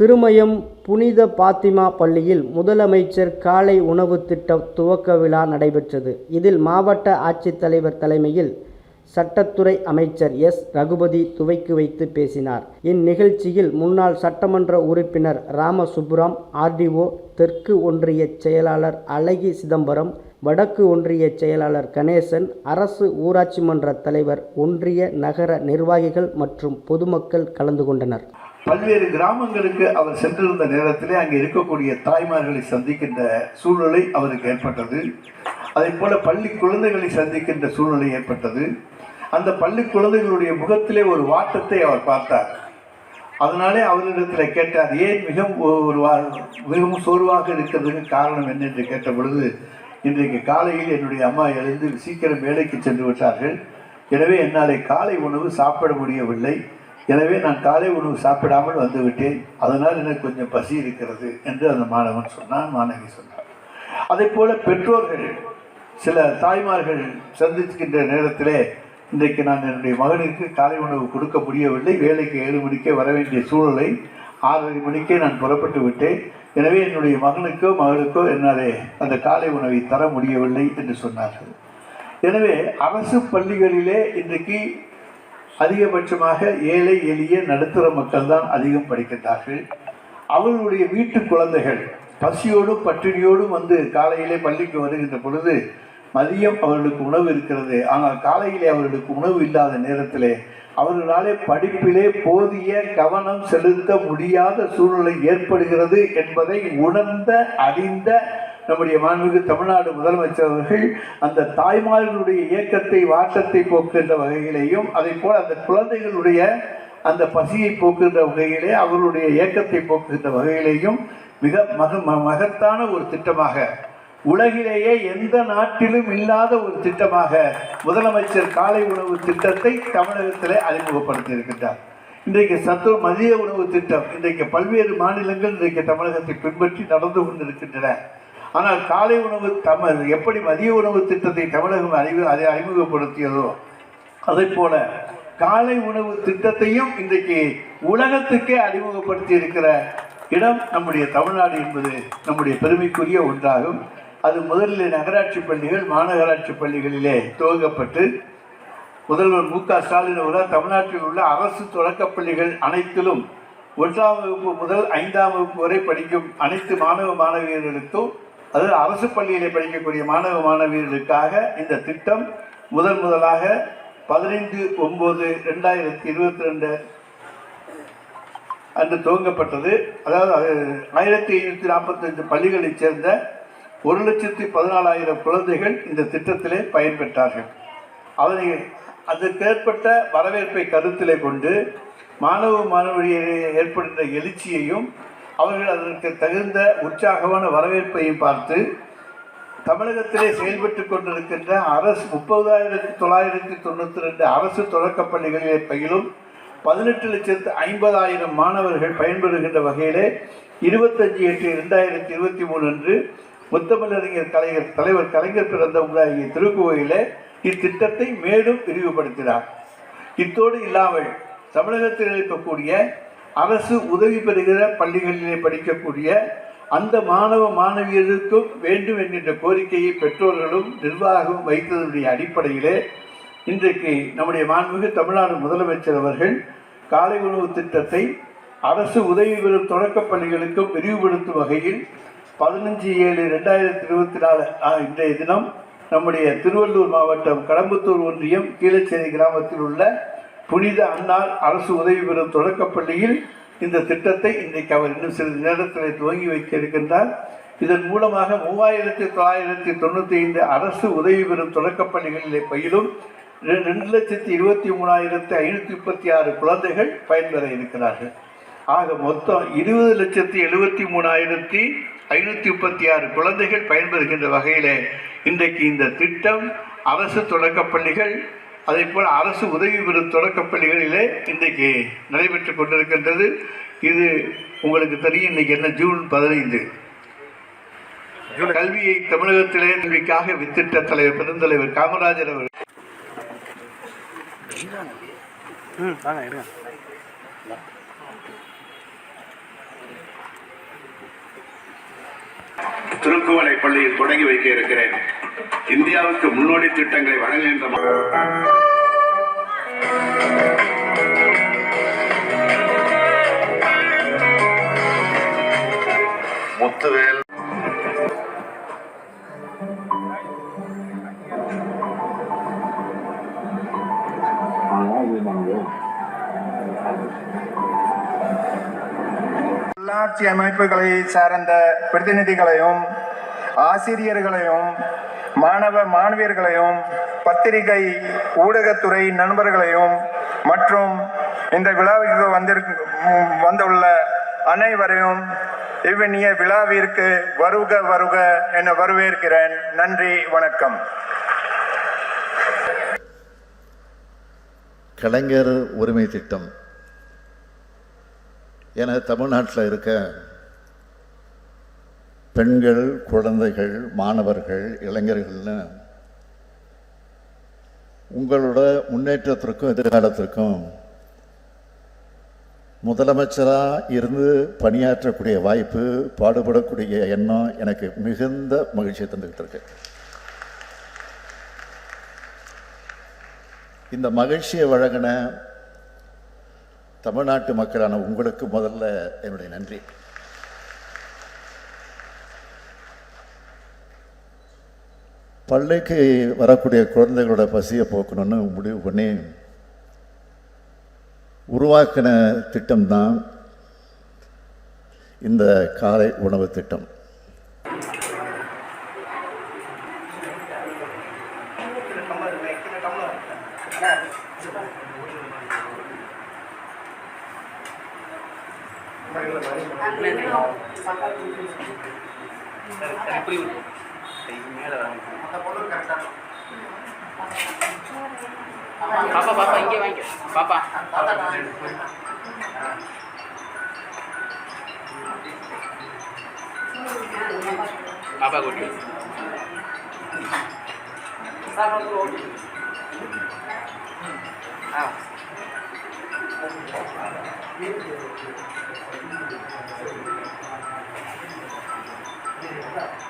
திருமயம் புனித பாத்திமா பள்ளியில் முதலமைச்சர் காலை உணவு திட்ட துவக்க விழா நடைபெற்றது. இதில் மாவட்ட ஆட்சித்தலைவர் தலைமையில் சட்டத்துறை அமைச்சர் எஸ். ரகுபதி துவக்கி வைத்து பேசினார். இந்நிகழ்ச்சியில் முன்னாள் சட்டமன்ற உறுப்பினர் ராமசுப்ராம் ஆர்டிஓ தெற்கு ஒன்றிய செயலாளர் அழகி சிதம்பரம் வடக்கு ஒன்றிய செயலாளர் கணேசன் அரசு ஊராட்சி மன்ற தலைவர் ஒன்றிய நகர நிர்வாகிகள் மற்றும் பொதுமக்கள் கலந்து கொண்டனர். பல்வேறு கிராமங்களுக்கு அவர் சென்றிருந்த நேரத்திலே அங்கே இருக்கக்கூடிய தாய்மார்களை சந்திக்கின்ற சூழ்நிலை அவருக்கு ஏற்பட்டது. அதே போல பள்ளி குழந்தைகளை சந்திக்கின்ற சூழ்நிலை ஏற்பட்டது. அந்த பள்ளி குழந்தைகளுடைய முகத்திலே ஒரு வாட்டத்தை அவர் பார்த்தார். அதனாலே அவரிடத்தில் கேட்டார் ஏன் மிகவும் ஒரு வா- மிகவும் சோர்வாக இருக்கிறதுக்கு காரணம் என்ன? என்று கேட்ட பொழுது இன்றைக்கு காலையில் என்னுடைய அம்மா எழுந்து சீக்கிரம் வேலைக்கு சென்று விட்டார்கள். எனவே என்னாலே காலை உணவு சாப்பிட முடியவில்லை. எனவே நான் காலை உணவு சாப்பிடாமல் வந்துவிட்டேன். அதனால் எனக்கு கொஞ்சம் பசி இருக்கிறது என்று அந்த மாணவன் சொன்னான் மாணவி சொன்னார் அதே போல பெற்றோர்கள் சில தாய்மார்கள் சந்திக்கின்ற நேரத்திலே இன்றைக்கு நான் என்னுடைய மகனுக்கு காலை உணவு கொடுக்க முடியவில்லை. வேலைக்கு ஏழு மணிக்கே வர வேண்டிய சூழலை ஆறரை மணிக்கே நான் புறப்பட்டு விட்டேன். எனவே என்னுடைய மகனுக்கோ மகளுக்கோ என்னாலே அந்த காலை உணவை தர முடியவில்லை என்று சொன்னார்கள். எனவே அரசு பள்ளிகளிலே இன்றைக்கு அதிகபட்சமாக ஏழை எளிய நடுத்தர மக்கள் தான் அதிகம் படிக்கின்றார்கள். அவர்களுடைய வீட்டு குழந்தைகள் பசியோடும் பட்டினியோடும் வந்து காலையிலே பள்ளிக்கு வருகின்ற பொழுது மதியம் அவர்களுக்கு உணவு இருக்கிறது. ஆனால் காலையிலே அவர்களுக்கு உணவு இல்லாத நேரத்திலே அவர்களாலே படிப்பிலே போதிய கவனம் செலுத்த முடியாத சூழ்நிலை ஏற்படுகிறது என்பதை உணர்ந்த அறிந்த நம்முடைய மாண்புக்கு தமிழ்நாடு முதலமைச்சர் அவர்கள் அந்த தாய்மார்களுடைய இயக்கத்தை வாட்டத்தை போக்குகின்ற வகையிலேயும் அதை போல் அந்த குழந்தைகளுடைய அந்த பசியை போக்குகின்ற வகையிலே அவர்களுடைய இயக்கத்தை போக்குகின்ற வகையிலேயும் மிக மக ம- மகத்தான ஒரு திட்டமாக உலகிலேயே எந்த நாட்டிலும் இல்லாத ஒரு திட்டமாக முதலமைச்சர் காலை உணவு திட்டத்தை தமிழகத்திலே அறிமுகப்படுத்தி இருக்கின்றார் இன்றைக்கு சத்து மதிய உணவு திட்டம் இன்றைக்கு பல்வேறு மாநிலங்கள் இன்றைக்கு தமிழகத்தை பின்பற்றி நடந்து கொண்டிருக்கின்றன. ஆனால் காலை உணவு தமிழ் எப்படி மதிய உணவு திட்டத்தை தமிழகம் அறிவு அதை அறிமுகப்படுத்தியதோ அதை போல காலை உணவு திட்டத்தையும் இன்றைக்கு உலகத்துக்கே அறிமுகப்படுத்தி இருக்கிற இடம் நம்முடைய தமிழ்நாடு என்பது நம்முடைய பெருமைக்குரிய ஒன்றாகும். அது முதலில் நகராட்சி பள்ளிகள் மாநகராட்சி பள்ளிகளிலே துவங்கப்பட்டு முதல்வர் மு க ஸ்டாலின் அவர்கள் தமிழ்நாட்டில் உள்ள அரசு தொடக்கப் பள்ளிகள் அனைத்திலும் ஒன்றாம் வகுப்பு முதல் ஐந்தாம் வகுப்பு வரை படிக்கும் அனைத்து மாணவ மாணவியர்களுக்கும் அதாவது அரசு பள்ளியிலே படிக்கக்கூடிய மாணவ மாணவியர்களுக்காக இந்த திட்டம் முதன் முதலாக பதினைந்து ஒம்பது ரெண்டாயிரத்தி இருபத்தி ரெண்டு அன்று துவங்கப்பட்டது. அதாவது ஆயிரத்தி ஐநூற்றி நாற்பத்தஞ்சு பள்ளிகளைச் சேர்ந்த ஒரு லட்சத்தி பதினாலாயிரம் குழந்தைகள் இந்த திட்டத்திலே பயன்பெற்றார்கள். அதனை அதற்கேற்பட்ட வரவேற்பை கருத்திலே கொண்டு மாணவ மாணவியரை ஏற்படுத்த எழுச்சியையும் அவர்கள் அதற்கு தகுந்த உற்சாகமான வரவேற்பையும் பார்த்து தமிழகத்திலே செயல்பட்டு கொண்டிருக்கின்ற அரசு முப்பதாயிரத்தி தொள்ளாயிரத்தி தொண்ணூற்றி ரெண்டு அரசு தொடக்கப் பள்ளிகளிலே பயிலும் பதினெட்டு லட்சத்து ஐம்பதாயிரம் மாணவர்கள் பயன்பெறுகின்ற வகையிலே இருபத்தஞ்சு எட்டு இரண்டாயிரத்தி இருபத்தி மூணு அன்று முத்தமிழறிஞர் கலைஞர் தலைவர் கலைஞர் பிறந்த உண்டாகிய திருக்கோயிலே இத்திட்டத்தை மேலும் விரிவுபடுத்தினார். இத்தோடு இல்லாமல் தமிழகத்தில் இருக்கக்கூடிய அரசு உதவி பெறுகிற பள்ளிகளிலே படிக்கக்கூடிய அந்த மாணவ மாணவியருக்கும் வேண்டும் என்கின்ற கோரிக்கையை பெற்றோர்களும் நிர்வாகமும் வைத்ததனுடைய அடிப்படையிலே இன்றைக்கு நம்முடைய மாண்புமிகு தமிழ்நாடு முதலமைச்சர் அவர்கள் காலை உணவு திட்டத்தை அரசு உதவி பெறும் தொடக்கப் பள்ளிகளுக்கும் விரிவுபடுத்தும் வகையில் பதினஞ்சு ஏழு ரெண்டாயிரத்தி இருபத்தி நாலு இன்றைய தினம் நம்முடைய திருவள்ளூர் மாவட்டம் கடம்பத்தூர் ஒன்றியம் கீழச்சேரி கிராமத்தில் உள்ள புனித அன்னார் அரசு உதவி பெறும் தொடக்கப்பள்ளியில் இந்த திட்டத்தை இன்றைக்கு அவர் இன்னும் சிறிது நேரத்தில் துவங்கி வைக்க இருக்கின்றார். இதன் மூலமாக மூவாயிரத்தி தொள்ளாயிரத்தி தொண்ணூற்றி ஐந்து அரசு உதவி பெறும் தொடக்கப்பள்ளிகளிலே பயிலும் ரெ- ரெண்டு லட்சத்தி இருபத்தி மூணாயிரத்தி ஐநூற்றி முப்பத்தி ஆறு குழந்தைகள் பயன்பெற இருக்கிறார்கள். ஆக மொத்தம் இருபது லட்சத்தி எழுபத்தி மூணாயிரத்தி ஐநூற்றி முப்பத்தி ஆறு குழந்தைகள் பயன்பெறுகின்ற வகையிலே இன்றைக்கு இந்த திட்டம் அரசு தொடக்கப்பள்ளிகள் அதே போல் அரசு உதவி பெறும் தொடக்கப் பள்ளிகளிலே இன்றைக்கு நடைபெற்று கொண்டிருக்கின்றது. இது உங்களுக்கு தெரியும் இன்றைக்கி என்ன? ஜூன் பதினைந்து. கல்வியை தமிழகத்திலே கல்விக்காக வித்திட்ட தலைவர் பெருந்தலைவர் காமராஜர் அவர்கள். திருக்குவளை பள்ளியில் தொடங்கி வைக்க இருக்கிறேன். இந்தியாவுக்கு முன்னோடி திட்டங்களை வழங்குகின்ற முத்துவேல். உள்ளாட்சி அமைப்புகளை சார்ந்த பிரதிநிதிகளையும் ஆசிரியர்களையும் மாணவ மாணவியர்களையும் பத்திரிகை ஊடகத்துறை நண்பர்களையும் மற்றும் இந்த விழாவிற்கு வந்திருக்கு வந்துள்ள அனைவரையும் இவ்வினிய விழாவிற்கு வருக வருக என வரவேற்கிறேன். நன்றி வணக்கம். கலைஞர் உரிமை திட்டம். என தமிழ்நாட்டில் இருக்க பெண்கள் குழந்தைகள் மாணவர்கள் இளைஞர்கள்னு உங்களோட முன்னேற்றத்திற்கும் எதிர்காலத்திற்கும் முதலமைச்சராக இருந்து பணியாற்றக்கூடிய வாய்ப்பு பாடுபடக்கூடிய எண்ணம் எனக்கு மிகுந்த மகிழ்ச்சியை தந்துக்கிட்டு இருக்கு. இந்த மகிழ்ச்சியை வழங்கின தமிழ்நாட்டு மக்களான உங்களுக்கு முதல்ல என்னுடைய நன்றி. பள்ளிக்கு வரக்கூடிய குழந்தைகளோட பசியை போக்கணும்னு முடிவு பண்ணி உருவாக்கின திட்டம்தான் இந்த காலை உணவு திட்டம். இதுக்கு மேலே பாப்பா பாப்பா இங்கே வாங்கிக்க பாப்பா. பாப்பா குட்டி. Thank you.